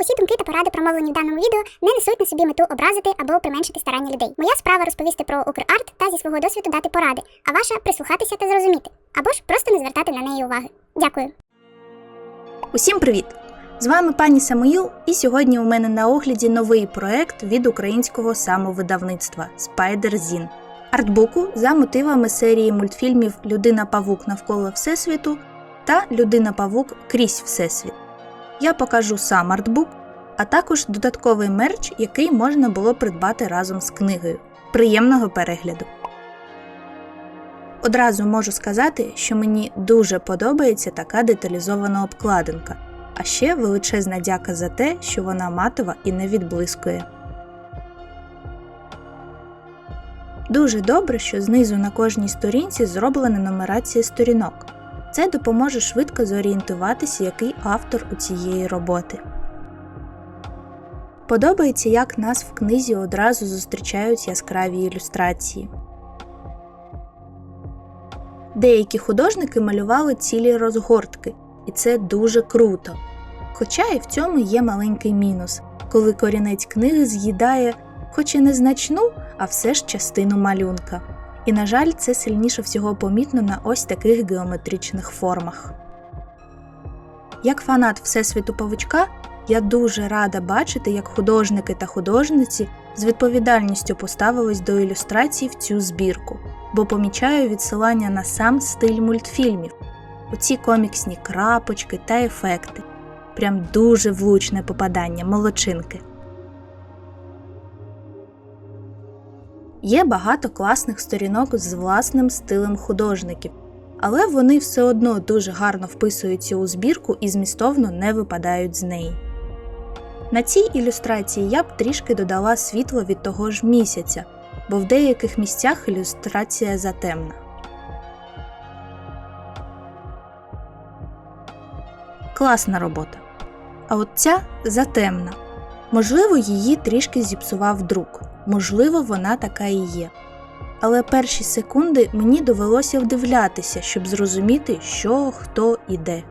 Усі думки та поради, промовлені в даному відео, не несуть на собі мету образити або применшити старання людей. Моя справа розповісти про Украрт та зі свого досвіду дати поради, а ваша прислухатися та зрозуміти, або ж просто не звертати на неї уваги. Дякую. Усім привіт! З вами пані Самуїл, і сьогодні у мене на огляді новий проект від українського самовидавництва Spider Zin. Артбуку за мотивами серії мультфільмів Людина Павук навколо Всесвіту та Людина Павук крізь Всесвіт. Я покажу сам артбук, а також додатковий мерч, який можна було придбати разом з книгою. Приємного перегляду! Одразу можу сказати, що мені дуже подобається така деталізована обкладинка, а ще величезна дяка за те, що вона матова і не відблискує. Дуже добре, що знизу на кожній сторінці зроблена нумерація сторінок. Це допоможе швидко зорієнтуватися, який автор у цієї роботи. Подобається, як нас в книзі одразу зустрічають яскраві ілюстрації. Деякі художники малювали цілі розгортки, і це дуже круто. Хоча і в цьому є маленький мінус, коли корінець книги з'їдає, хоч і незначну, а все ж частину малюнка. І, на жаль, це сильніше всього помітно на ось таких геометричних формах. Як фанат Всесвіту павучка, я дуже рада бачити, як художники та художниці з відповідальністю поставились до ілюстрацій в цю збірку, бо помічаю відсилання на сам стиль мультфільмів, оці коміксні крапочки та ефекти. Прям дуже влучне попадання, молодчинки. Є багато класних сторінок з власним стилем художників, але вони все одно дуже гарно вписуються у збірку і змістовно не випадають з неї. На цій ілюстрації я б трішки додала світло від того ж місяця, бо в деяких місцях ілюстрація затемна. Класна робота. А от ця затемна. Можливо, її трішки зіпсував друк, можливо, вона така і є. Але перші секунди мені довелося вдивлятися, щоб зрозуміти, що, хто і де.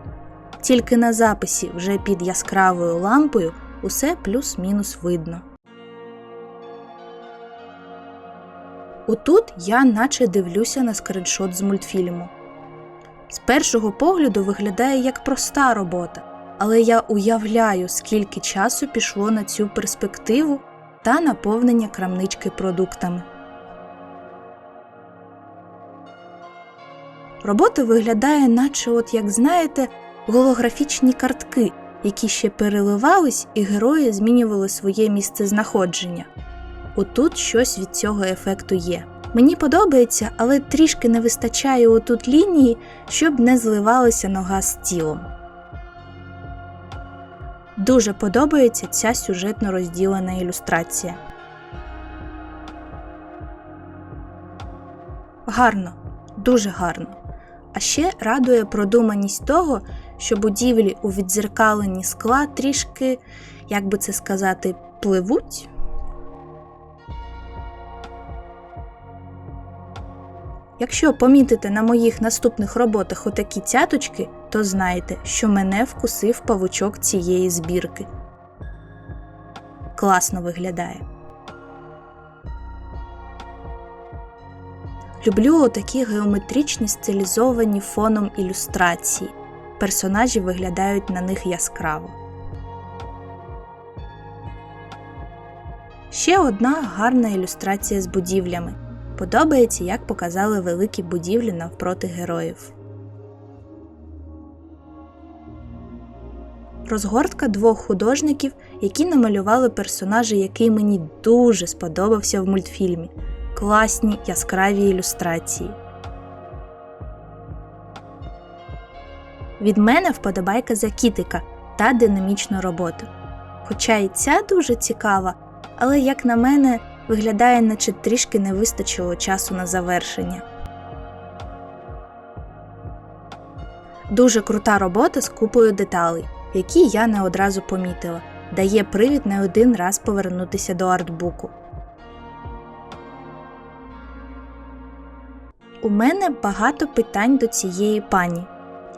Тільки на записі, вже під яскравою лампою, усе плюс-мінус видно. Отут я наче дивлюся на скриншот з мультфільму. З першого погляду виглядає як проста робота, але я уявляю, скільки часу пішло на цю перспективу та наповнення крамнички продуктами. Робота виглядає, наче, от як знаєте, голографічні картки, які ще переливались, і герої змінювали своє місце знаходження. Отут щось від цього ефекту є. Мені подобається, але трішки не вистачає отут лінії, щоб не зливалася нога з тілом. Дуже подобається ця сюжетно розділена ілюстрація. Гарно, дуже гарно. А ще радує продуманість того, що будівлі у відзеркаленні скла трішки, як би це сказати, пливуть. Якщо помітите на моїх наступних роботах отакі цяточки, то знайте, що мене вкусив павучок цієї збірки. Класно виглядає. Люблю отакі геометричні стилізовані фоном ілюстрації. Персонажі виглядають на них яскраво. Ще одна гарна ілюстрація з будівлями. Подобається, як показали великі будівлі навпроти героїв. Розгортка двох художників, які намалювали персонажа, який мені дуже сподобався в мультфільмі. Класні яскраві ілюстрації. Від мене вподобайка за кітика та динамічну роботу. Хоча і ця дуже цікава, але, як на мене, виглядає, наче трішки не вистачило часу на завершення. Дуже крута робота з купою деталей, які я не одразу помітила, дає привід не один раз повернутися до артбуку. У мене багато питань до цієї пані.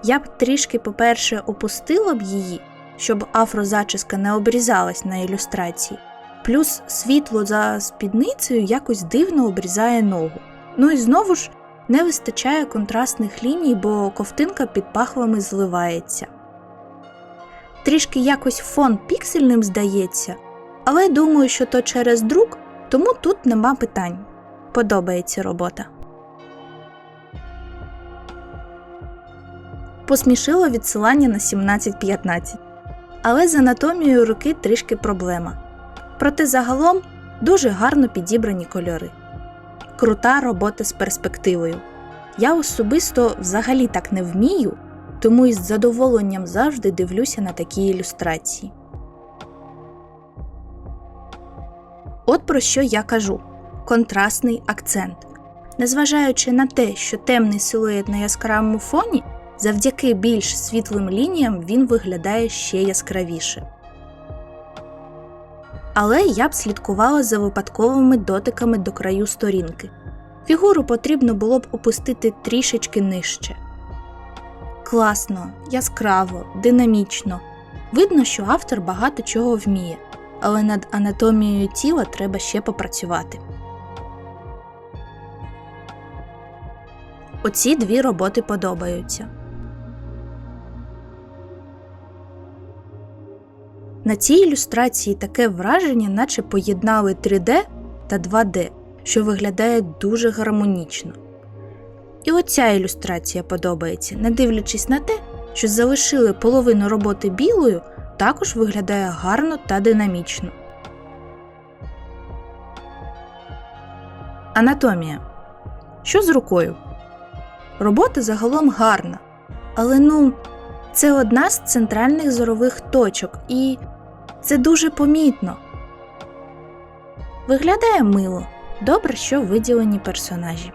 Я б трішки, по-перше, опустила б її, щоб афрозачіска не обрізалась на ілюстрації. Плюс світло за спідницею якось дивно обрізає ногу. Ну і знову ж не вистачає контрастних ліній, бо ковтинка під пахвами зливається. Трішки якось фон піксельним здається, але думаю, що то через друк, тому тут нема питань. Подобається робота. Посмішило відсилання на 17-15. Але з анатомією руки трішки проблема. Проте загалом дуже гарно підібрані кольори. Крута робота з перспективою. Я особисто взагалі так не вмію, тому із задоволенням завжди дивлюся на такі ілюстрації. От про що я кажу: контрастний акцент. Незважаючи на те, що темний силует на яскравому фоні, завдяки більш світлим лініям він виглядає ще яскравіше. Але я б слідкувала за випадковими дотиками до краю сторінки. Фігуру потрібно було б опустити трішечки нижче. Класно, яскраво, динамічно. Видно, що автор багато чого вміє, але над анатомією тіла треба ще попрацювати. Оці дві роботи подобаються. На цій ілюстрації таке враження, наче поєднали 3D та 2D, що виглядає дуже гармонічно. І оця ілюстрація подобається, не дивлячись на те, що залишили половину роботи білою, також виглядає гарно та динамічно. Анатомія. Що з рукою? Робота загалом гарна, але ну, це одна з центральних зорових точок, і це дуже помітно. Виглядає мило. Добре, що виділені персонажі.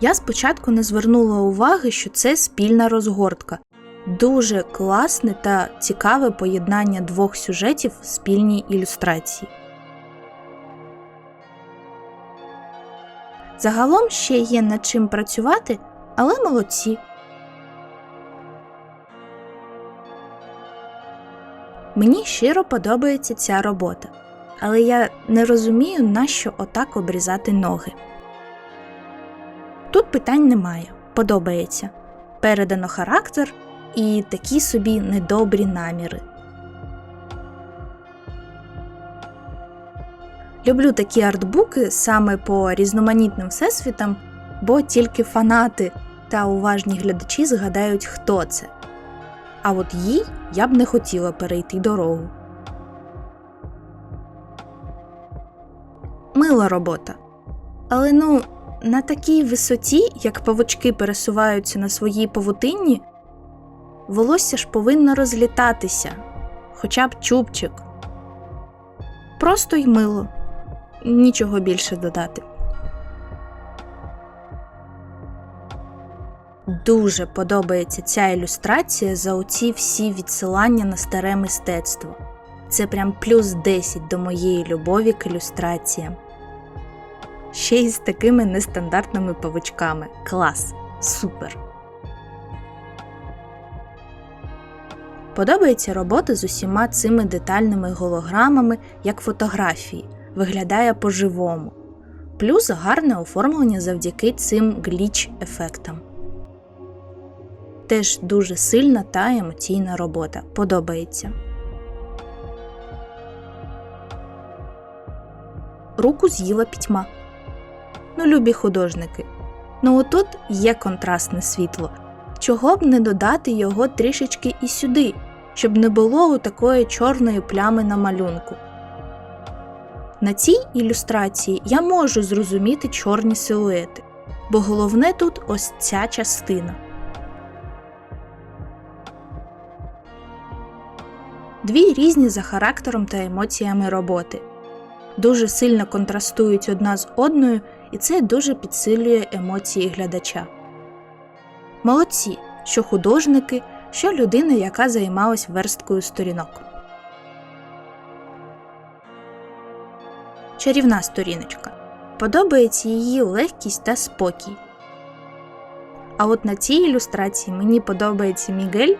Я спочатку не звернула уваги, що це спільна розгортка. Дуже класне та цікаве поєднання двох сюжетів в спільній ілюстрації. Загалом ще є над чим працювати, але молодці. Мені щиро подобається ця робота, але я не розумію, нащо отак обрізати ноги. Тут питань немає, подобається. Передано характер і такі собі недобрі наміри. Люблю такі артбуки саме по різноманітним всесвітам, бо тільки фанати та уважні глядачі згадають, хто це. А от їй я б не хотіла перейти дорогу. Мила робота. Але ну, на такій висоті, як павучки пересуваються на своїй павутинні, волосся ж повинно розлітатися, хоча б чубчик. Просто й мило. Нічого більше додати. Дуже подобається ця ілюстрація за оці всі відсилання на старе мистецтво. Це прям плюс 10 до моєї любові к ілюстраціям. Ще й з такими нестандартними павучками. Клас! Супер! Подобається робота з усіма цими детальними голограмами, як фотографії, виглядає по-живому. Плюс гарне оформлення завдяки цим гліч-ефектам. Теж дуже сильна та емоційна робота. Подобається. Руку з'їла пітьма. Ну, любі художники. Ну отут є контрастне світло. Чого б не додати його трішечки і сюди, щоб не було у такої чорної плями на малюнку. На цій ілюстрації я можу зрозуміти чорні силуети, бо головне тут ось ця частина. Дві різні за характером та емоціями роботи. Дуже сильно контрастують одна з одною, і це дуже підсилює емоції глядача. Молодці, що художники, що людина, яка займалась версткою сторінок. Чарівна сторіночка. Подобається її легкість та спокій. А от на цій ілюстрації мені подобається Мігель,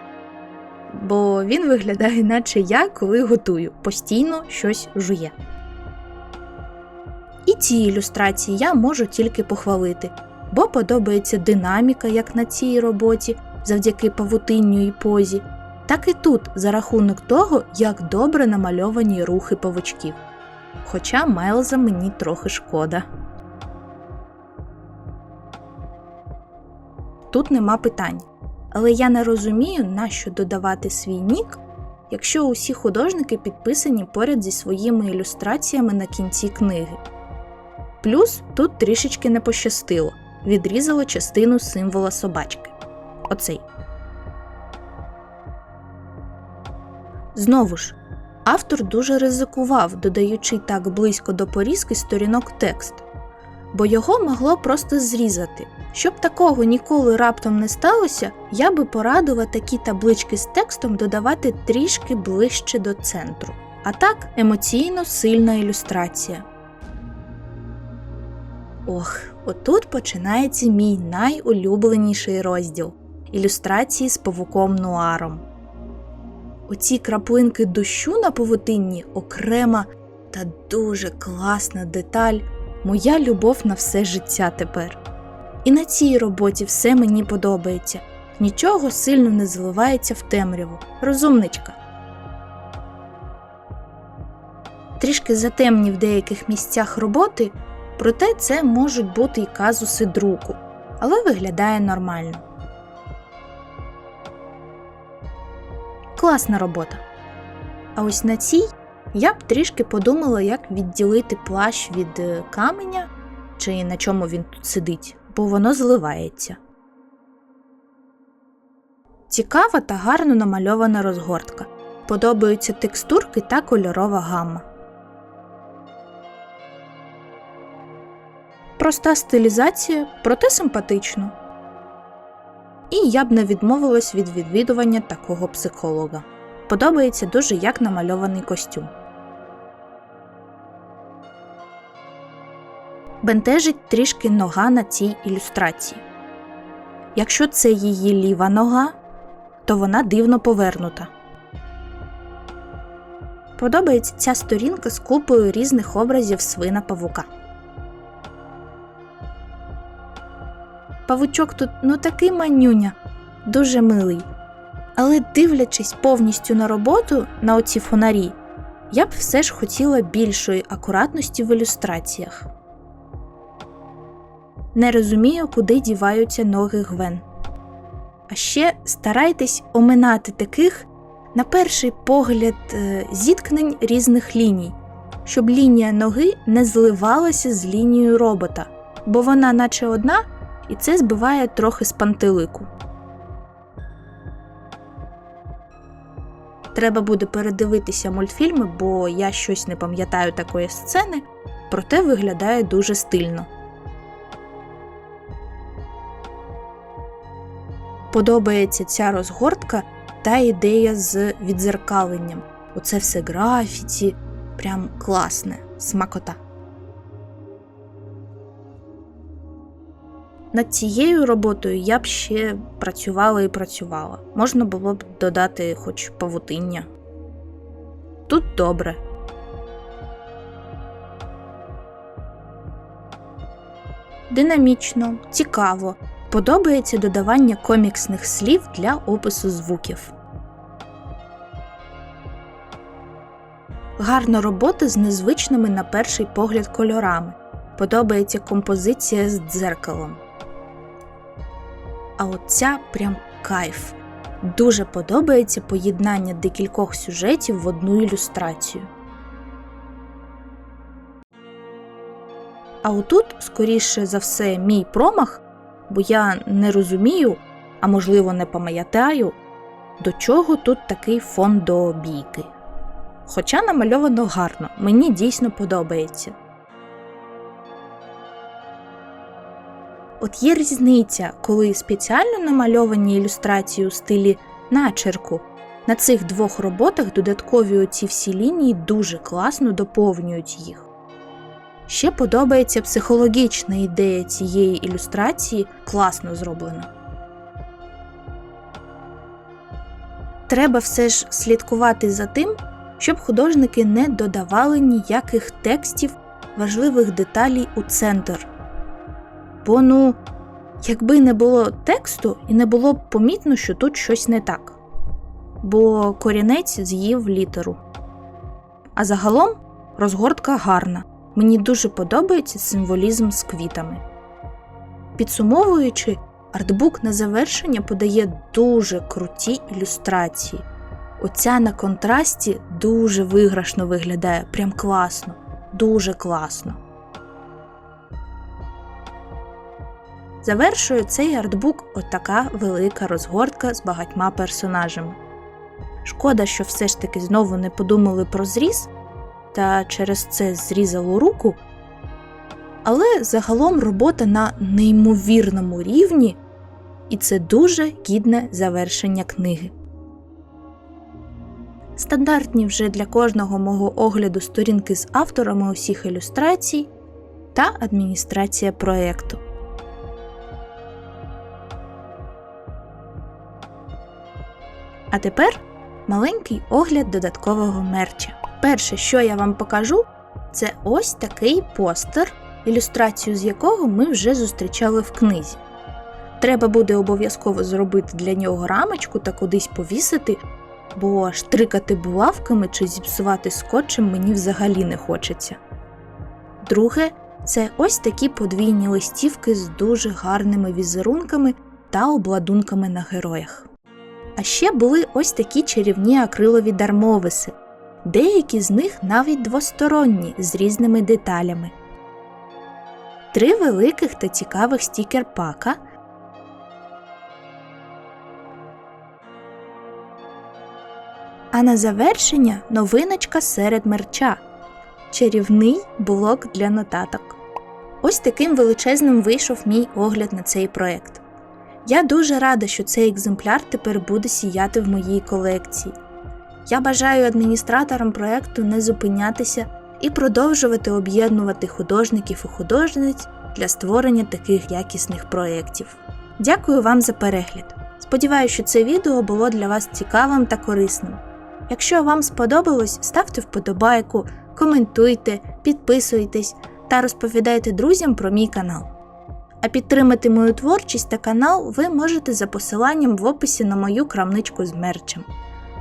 бо він виглядає, наче я, коли готую, постійно щось жує. І ці ілюстрації я можу тільки похвалити, бо подобається динаміка, як на цій роботі, завдяки павутинню і позі, так і тут за рахунок того, як добре намальовані рухи павучків. Хоча Майлза мені трохи шкода. Тут нема питань. Але я не розумію, нащо додавати свій нік, якщо усі художники підписані поряд зі своїми ілюстраціями на кінці книги. Плюс тут трішечки не пощастило, відрізало частину символа собачки. Оцей. Знову ж, автор дуже ризикував, додаючи так близько до порізки сторінок текст, бо його могло просто зрізати. Щоб такого ніколи раптом не сталося, я би порадила такі таблички з текстом додавати трішки ближче до центру. А так емоційно сильна ілюстрація. Ох, отут починається мій найулюбленіший розділ ілюстрації з павуком нуаром. Оці краплинки дощу на павутинні окрема та дуже класна деталь, моя любов на все життя тепер. І на цій роботі все мені подобається. Нічого сильно не зливається в темряву. Розумничка. Трішки затемні в деяких місцях роботи, проте це можуть бути і казуси друку, але виглядає нормально. Класна робота. А ось на цій я б трішки подумала, як відділити плащ від е, каменя чи на чому він тут сидить, бо воно зливається. Цікава та гарно намальована розгортка. Подобаються текстурки та кольорова гамма. Проста стилізація, проте симпатично. І я б не відмовилась від відвідування такого психолога. Подобається дуже як намальований костюм. Бентежить трішки нога на цій ілюстрації. Якщо це її ліва нога, то вона дивно повернута. Подобається ця сторінка з купою різних образів свина павука. Павучок тут ну такий манюня, дуже милий. Але дивлячись повністю на роботу на оці фонарі, я б все ж хотіла більшої акуратності в ілюстраціях. Не розумію, куди діваються ноги Гвен. А ще старайтесь оминати таких, на перший погляд, е, зіткнень різних ліній, щоб лінія ноги не зливалася з лінією робота, бо вона наче одна, і це збиває трохи з пантелику. Треба буде передивитися мультфільми, бо я щось не пам'ятаю такої сцени, проте виглядає дуже стильно. Подобається ця розгортка та ідея з відзеркаленням. Оце все графіті, прям класне, смакота. Над цією роботою я б ще працювала і працювала. Можна було б додати хоч павутиння. Тут добре. Динамічно, цікаво. Подобається додавання коміксних слів для опису звуків. Гарна робота з незвичними на перший погляд кольорами. Подобається композиція з дзеркалом. А оця прям кайф. Дуже подобається поєднання декількох сюжетів в одну ілюстрацію. А отут, скоріше за все, мій промах, бо я не розумію, а можливо не пам'ятаю, до чого тут такий фон до бійки. Хоча намальовано гарно, мені дійсно подобається. От є різниця, коли спеціально намальовані ілюстрації у стилі начерку. На цих двох роботах додаткові оці всі лінії дуже класно доповнюють їх. Ще подобається психологічна ідея цієї ілюстрації класно зроблена. Треба все ж слідкувати за тим, щоб художники не додавали ніяких текстів, важливих деталей у центр. Бо ну, якби не було тексту і не було б помітно, що тут щось не так. Бо корінець з'їв літеру. А загалом розгортка гарна. Мені дуже подобається символізм з квітами. Підсумовуючи, артбук на завершення подає дуже круті ілюстрації. Оця на контрасті дуже виграшно виглядає, прям класно, дуже класно. Завершує цей артбук отака велика розгортка з багатьма персонажами. Шкода, що все ж таки знову не подумали про зріз, та через це зрізало руку. Але загалом робота на неймовірному рівні, і це дуже гідне завершення книги. Стандартні вже для кожного мого огляду сторінки з авторами усіх ілюстрацій та адміністрація проєкту. А тепер маленький огляд додаткового мерча. Перше, що я вам покажу, це ось такий постер, ілюстрацію з якого ми вже зустрічали в книзі. Треба буде обов'язково зробити для нього рамочку та кудись повісити, бо штрикати булавками чи зіпсувати скотчем мені взагалі не хочеться. Друге, це ось такі подвійні листівки з дуже гарними візерунками та обладунками на героях. А ще були ось такі чарівні акрилові дармовиси. Деякі з них навіть двосторонні з різними деталями. Три великих та цікавих стікер-пака. А на завершення новиночка серед мерча чарівний блок для нотаток. Ось таким величезним вийшов мій огляд на цей проект. Я дуже рада, що цей екземпляр тепер буде сіяти в моїй колекції. Я бажаю адміністраторам проекту не зупинятися і продовжувати об'єднувати художників і художниць для створення таких якісних проєктів. Дякую вам за перегляд. Сподіваюся, що це відео було для вас цікавим та корисним. Якщо вам сподобалось, ставте вподобайку, коментуйте, підписуйтесь та розповідайте друзям про мій канал. А підтримати мою творчість та канал ви можете за посиланням в описі на мою крамничку з мерчем.